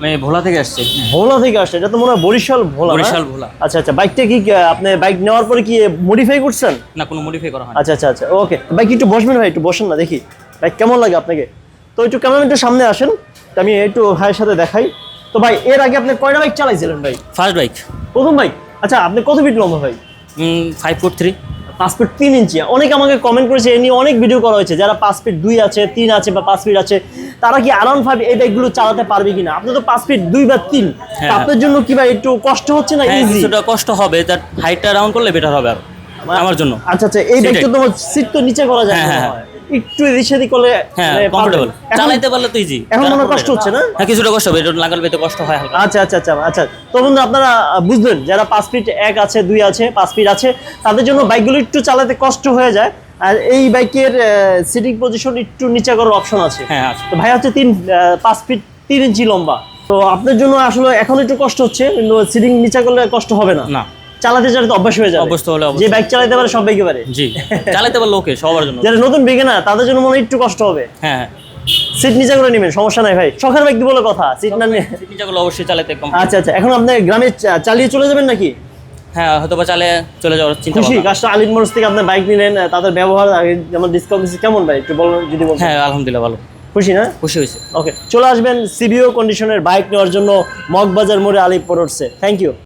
আমি ভোলা থেকে আসছি। ভোলা থেকে আসছে এটা তো মনে হয় বরিশাল ভোলা বরিশাল ভোলা। আচ্ছা আচ্ছা বাইকটা কি আপনি বাইক নেওয়ার পরে কি মডিফাই করছেন? না কোনো মডিফাই করা হয় আচ্ছা আচ্ছা আচ্ছা ওকে বাইক একটু বসবেন ভাই একটু বসেন না দেখি। বাইক কেমন লাগে আপনাকে? তো একটু ক্যামেরাম্যানটা সামনে আসেন আমি একটু ভাইয়ের সাথে দেখাই। তো ভাই এর আগে আপনি কয়টা বাইক চালাইছিলেন ভাই? ফার্স্ট বাইক প্রথম বাইক আচ্ছা আপনি কত ফিট লম্বা ভাই? ফাইভ ফুট থ্রি পাঁচ ফিট তিন ইঞ্চি অনেকে আমাকে কমেন্ট করেছে এ নিয়ে অনেক ভিডিও করা হয়েছে যারা পাঁচ ফিট দুই আছে তিন আছে বা পাঁচ ফিট আছে। তারা কি আরাউন্ড ফাইভ এই বাইকগুলো চালাতে পারবে কিনা? আপনি তো পাঁচ ফিট দুই বা তিন হ্যাঁ, আপনার জন্য কি ভাই একটু কষ্ট হচ্ছে না হ্যাঁ ইজি কিছুটা কষ্ট হবে তার হাইটটা রাউন্ড করলে বেটার হবে আর আমার জন্য। আচ্ছা আচ্ছা এই। বাইকটা তোমার সিট তো নিচে করা যায় হ্যাঁ, মনে হ্যাঁ, হয়। একটু এদিক সেদিক করলে হ্যাঁ মানে কমফোর্টেবল পারবে। চালাইতে পারলে তো ইজি এখন মনে কষ্ট হচ্ছে না? হ্যাঁ কিছুটা কষ্ট হবে এটা লাগাল পেতে কষ্ট হয় হালকা। আচ্ছা আচ্ছা আচ্ছা আচ্ছা। তো বন্ধু আপনারা বুঝলেন যারা পাঁচ ফিট এক আছে দুই আছে পাঁচ ফিট আছে তাদের জন্য বাইকগুলো একটু চালাতে কষ্ট হয়ে যায়। আর এই বাইকের সিটিং পজিশন একটু নিচে করার অপশন আছে। হ্যাঁ তো ভাই হচ্ছে তিন পাঁচ ফিট তিন ইঞ্চি লম্বা। তো আপনার জন্য আসলে এখন একটু কষ্ট হচ্ছে কিন্তু সিটিং নিচে করলে কষ্ট হবে না। না। চালাতে চালাতে অভ্যাস হয়ে যাবে। অভ্যস্ত হলে যে বাইক চালাতে পারে সব বাইকে পারে। জি। চালাইতে পারলে ওকে সবার জন্য। যারা নতুন বিগিনার তাদের জন্য মনে হয় একটু কষ্ট হবে। হ্যাঁ। সিট নিচে করে নেবেন সমস্যা নাই ভাই। শখের বাইক বলে কথা সিট না নিয়ে চিন্তাগুলো অবশ্যই চালাইতে কম আচ্ছা আচ্ছা। এখন আপনি গ্রামে চালিয়ে চলে যাবেন নাকি? হ্যাঁ হয়তো বা চালে চলে যাওয়ার চিন্তা খুশি? কাজটা আলিম মোড় থেকে আপনি বাইক নিলেন তাদের ব্যবহার যেমন ডিসকাউন্ট দিচ্ছে কেমন ভাই? একটু বলুন যদি বলেন হ্যাঁ আলহামদুলিল্লাহ ভালো। খুশি না? খুশি হয়েছে। ওকে চলে আসবেন সিবিও কন্ডিশনের বাইক নেওয়ার জন্য মগবাজার মোড়ে আলিপ পড়ছে থ্যাংক ইউ